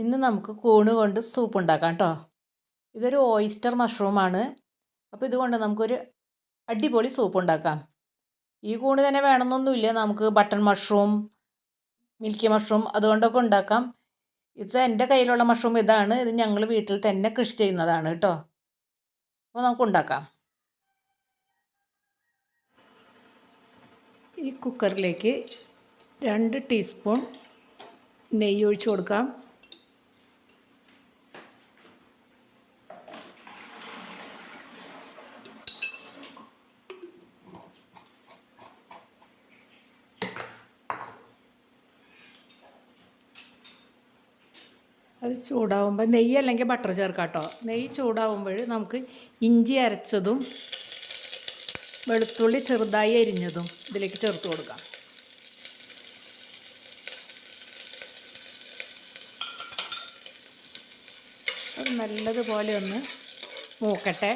ഇന്ന് നമുക്ക് കൂണ് കൊണ്ട് സൂപ്പ് ഉണ്ടാക്കാം കേട്ടോ. ഇതൊരു ഓയിസ്റ്റർ മഷ്റൂമാണ് അപ്പോൾ ഇതുകൊണ്ട് നമുക്കൊരു അടിപൊളി സൂപ്പ് ഉണ്ടാക്കാം. ഈ കൂണ് തന്നെ വേണമെന്നൊന്നുമില്ല. നമുക്ക് ബട്ടൺ മഷ്റൂം മിൽക്കി മഷ്റൂം അതുകൊണ്ടൊക്കെ ഉണ്ടാക്കാം. ഇത് എന്റെ കയ്യിലുള്ള മഷ്റൂം ഇതാണ്. ഇത് ഞങ്ങൾ വീട്ടിൽ തന്നെ കൃഷി ചെയ്യുന്നതാണ് കേട്ടോ. അപ്പോൾ നമുക്ക് ഉണ്ടാക്കാം. ഈ കുക്കറിലേക്ക് രണ്ട് ടീസ്പൂൺ നെയ്യ് ഒഴിച്ച് കൊടുക്കാം. അത് ചൂടാവുമ്പോൾ നെയ്യ് അല്ലെങ്കിൽ ബട്ടർ ചേർക്കാം കേട്ടോ നെയ്യ് ചൂടാവുമ്പോൾ നമുക്ക് ഇഞ്ചി അരച്ചതും വെളുത്തുള്ളി ചെറുതായി അരിഞ്ഞതും ഇതിലേക്ക് ചേർത്ത് കൊടുക്കാം. അത് നല്ലതുപോലെ ഒന്ന് മൂക്കട്ടെ.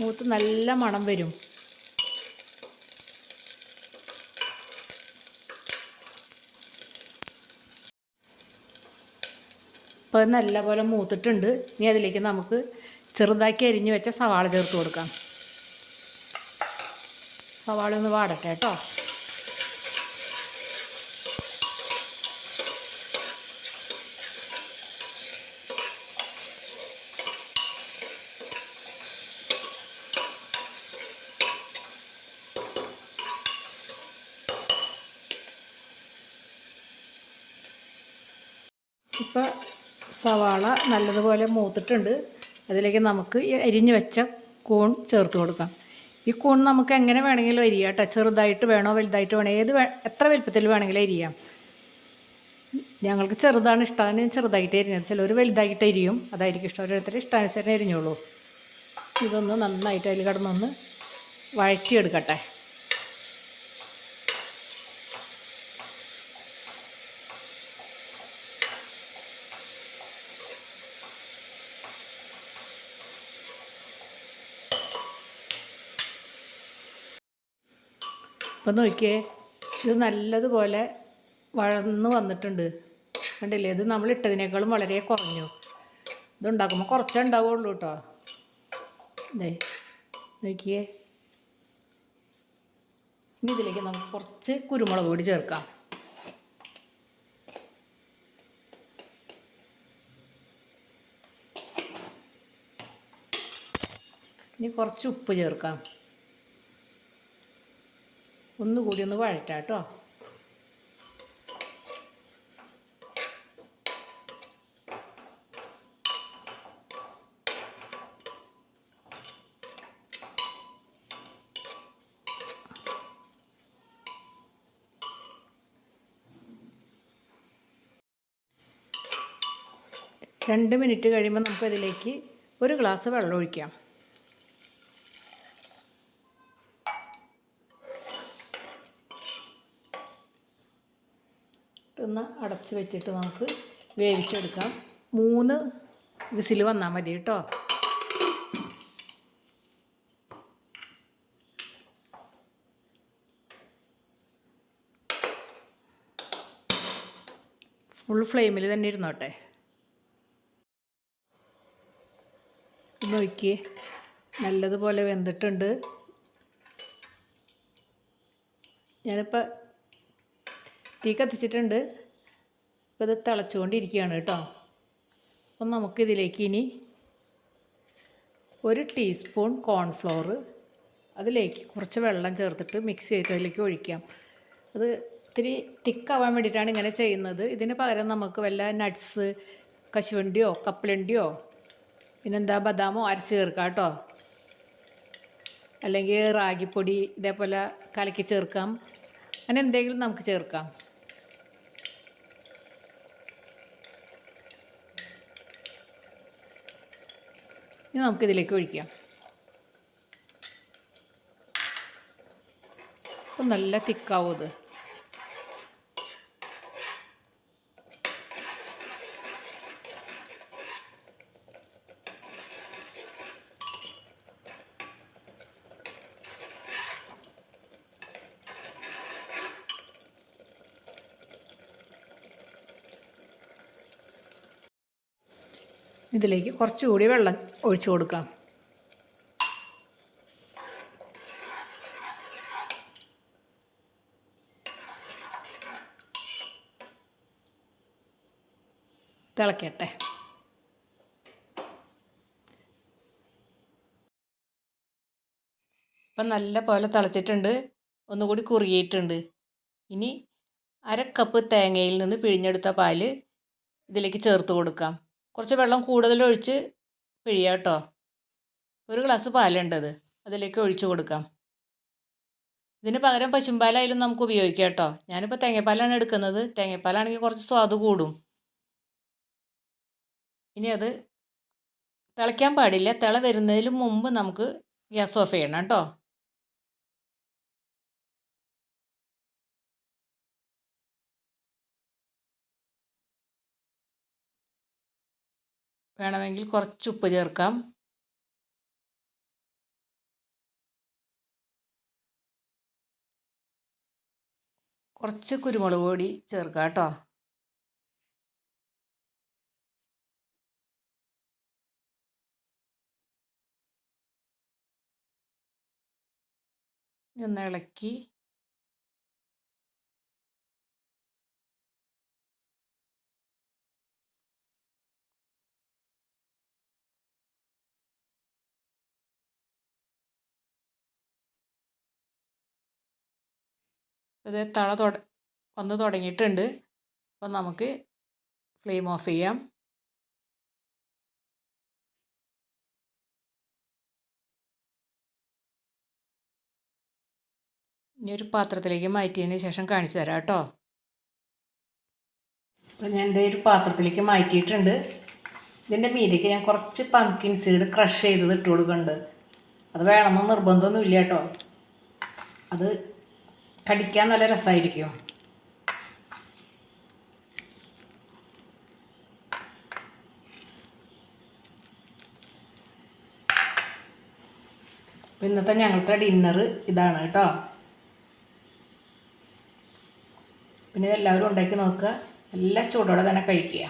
മൂത്ത് നല്ല മണം വരും. ഇപ്പോൾ നല്ലപോലെ മൂത്തിട്ടുണ്ട്. ഇനി അതിലേക്ക് നമുക്ക് ചെറുതാക്കി അരിഞ്ഞ് വെച്ച സവാള ചേർത്ത് കൊടുക്കാം. സവാള ഒന്ന് വാടട്ടെ കേട്ടോ. ഇപ്പോൾ സവാള നല്ലതുപോലെ മൂത്തിട്ടുണ്ട്. അതിലേക്ക് നമുക്ക് അരിഞ്ഞു വെച്ച കൂൺ ചേർത്ത് കൊടുക്കാം. ഈ കൂൺ നമുക്ക് എങ്ങനെ വേണമെങ്കിലും അരിയാം കേട്ടോ ചെറുതായിട്ട് വേണോ വലുതായിട്ട് വേണോ ഏത് എത്ര വലുപ്പത്തിൽ വേണമെങ്കിലും അരിയാം. ഞങ്ങൾക്ക് ചെറുതാണ് ഇഷ്ടമാണ് ചെറുതായിട്ട് അരിഞ്ഞത്. ചിലർ വലുതായിട്ട് അരിയും. അതായിരിക്കും ഇഷ്ടം. ഓരോരുത്തർ ഇഷ്ടാനുസരണം അരിഞ്ഞോളൂ. ഇതൊന്ന് നന്നായിട്ട് അതിൽ കിടന്നൊന്ന് വഴറ്റിയെടുക്കട്ടെ. ഇപ്പം നോക്കിയേ ഇത് നല്ലതുപോലെ വളർന്ന് വന്നിട്ടുണ്ട്. കണ്ടില്ലേ? ഇത് നമ്മൾ ഇട്ടതിനേക്കാളും വളരെ കുറഞ്ഞു. ഇത് ഉണ്ടാക്കുമ്പോൾ കുറച്ചേ ഉണ്ടാവുള്ളൂ കേട്ടോ. ഇതേ നോക്കിയേ. ഇനി ഇതിലേക്ക് നമുക്ക് കുറച്ച് കുരുമുളക് കൂടി ചേർക്കാം. ഇനി കുറച്ച് ഉപ്പ് ചേർക്കാം. ഒന്നുകൂടി ഒന്ന് വഴറ്റാം കേട്ടോ. രണ്ട് മിനിറ്റ് കഴിയുമ്പോൾ നമുക്കതിലേക്ക് ഒരു ഗ്ലാസ് വെള്ളം ഒഴിക്കാം. ഒന്ന് അടച്ച് വെച്ചിട്ട് നമുക്ക് വേവിച്ചെടുക്കാം. മൂന്ന് വിസിൽ വന്നാൽ മതി കേട്ടോ. ഫുൾ ഫ്ലെയിമിൽ തന്നെ ഇരുന്നോട്ടെ. നോക്കി നല്ലതുപോലെ വെന്തിട്ടുണ്ട്. ഞാനിപ്പോൾ തീ കത്തിച്ചിട്ടുണ്ട്. ഇപ്പോൾ ഇത് തിളച്ചുകൊണ്ടിരിക്കുകയാണ് കേട്ടോ. അപ്പം നമുക്കിതിലേക്ക് ഇനി ഒരു ടീസ്പൂൺ കോൺഫ്ലോർ അതിലേക്ക് കുറച്ച് വെള്ളം ചേർത്തിട്ട് മിക്സ് ചെയ്തിട്ട് അതിലേക്ക് ഒഴിക്കാം. അത് ഇത്തിരി തിക്കാവാൻ വേണ്ടിയിട്ടാണ് ഇങ്ങനെ ചെയ്യുന്നത്. ഇതിന് പകരം നമുക്ക് വല്ല നട്ട്സ് കശുവണ്ടിയോ കപ്പലണ്ടിയോ പിന്നെന്താ ബദാമോ അരച്ച് ചേർക്കാം കേട്ടോ. അല്ലെങ്കിൽ റാഗിപ്പൊടി ഇതേപോലെ കലക്കി ചേർക്കാം. അങ്ങനെ എന്തെങ്കിലും നമുക്ക് ചേർക്കാം. ഇനി നമുക്കിതിലേക്ക് ഒഴിക്കാം. അപ്പം നല്ല തിക്കാവും ഇത്. ഇതിലേക്ക് കുറച്ചുകൂടി വെള്ളം ഒഴിച്ചു കൊടുക്കാം. തിളക്കട്ടെ. ഇപ്പം നല്ല പോലെ തിളച്ചിട്ടുണ്ട്. ഒന്നുകൂടി കുറുകിയിട്ടുണ്ട്. ഇനി അര കപ്പ് തേങ്ങയിൽ നിന്ന് പിഴിഞ്ഞെടുത്ത പാൽ ഇതിലേക്ക് ചേർത്ത് കൊടുക്കാം. കുറച്ച് വെള്ളം കൂടുതൽ ഒഴിച്ച് പിഴിയാം കേട്ടോ ഒരു ഗ്ലാസ് പാലുണ്ടത് അതിലേക്ക് ഒഴിച്ചു കൊടുക്കാം. ഇതിന് പകരം പശുമ്പാലായാലും നമുക്ക് ഉപയോഗിക്കാം കേട്ടോ ഞാനിപ്പോൾ തേങ്ങാപ്പാലാണ് എടുക്കുന്നത്. തേങ്ങാപ്പാലാണെങ്കിൽ കുറച്ച് സ്വാദ് കൂടും. ഇനി അത് തിളയ്ക്കാൻ പാടില്ല. തിള വരുന്നതിന് മുമ്പ് നമുക്ക് ഗ്യാസ് ഓഫ് ചെയ്യണം കേട്ടോ വേണമെങ്കിൽ കുറച്ച് ഉപ്പ് ചേർക്കാം. കുറച്ച് കുരുമുളക് പൊടി ചേർക്കാം കേട്ടോ. ഒന്ന് ഇളക്കി ഇത് തള തുട വന്ന് തുടങ്ങിയിട്ടുണ്ട്. അപ്പം നമുക്ക് ഫ്ലെയിം ഓഫ് ചെയ്യാം. ഇനി ഒരു പാത്രത്തിലേക്ക് മാറ്റിയതിന് ശേഷം കാണിച്ചു തരാം കേട്ടോ. അപ്പം ഞാൻ എന്റെ ഒരു പാത്രത്തിലേക്ക് മാറ്റിയിട്ടുണ്ട്. ഇതിന്റെ മീതേക്ക് ഞാൻ കുറച്ച് പംകിൻ സീഡ് ക്രഷ് ചെയ്തത് ഇട്ട് കൊടുക്കുന്നുണ്ട്. അത് വേണമെന്ന് നിർബന്ധമൊന്നുമില്ല കേട്ടോ. അത് കടിക്കാൻ നല്ല രസമായിരിക്കും ഇന്നത്തെ ഞങ്ങളുടെ ഡിന്നർ ഇതാണ് കേട്ടോ. പിന്നെ ഇതെല്ലാവരും ഉണ്ടാക്കി നോക്കുക. എല്ലാ ചൂടോടെ തന്നെ കഴിക്കുക.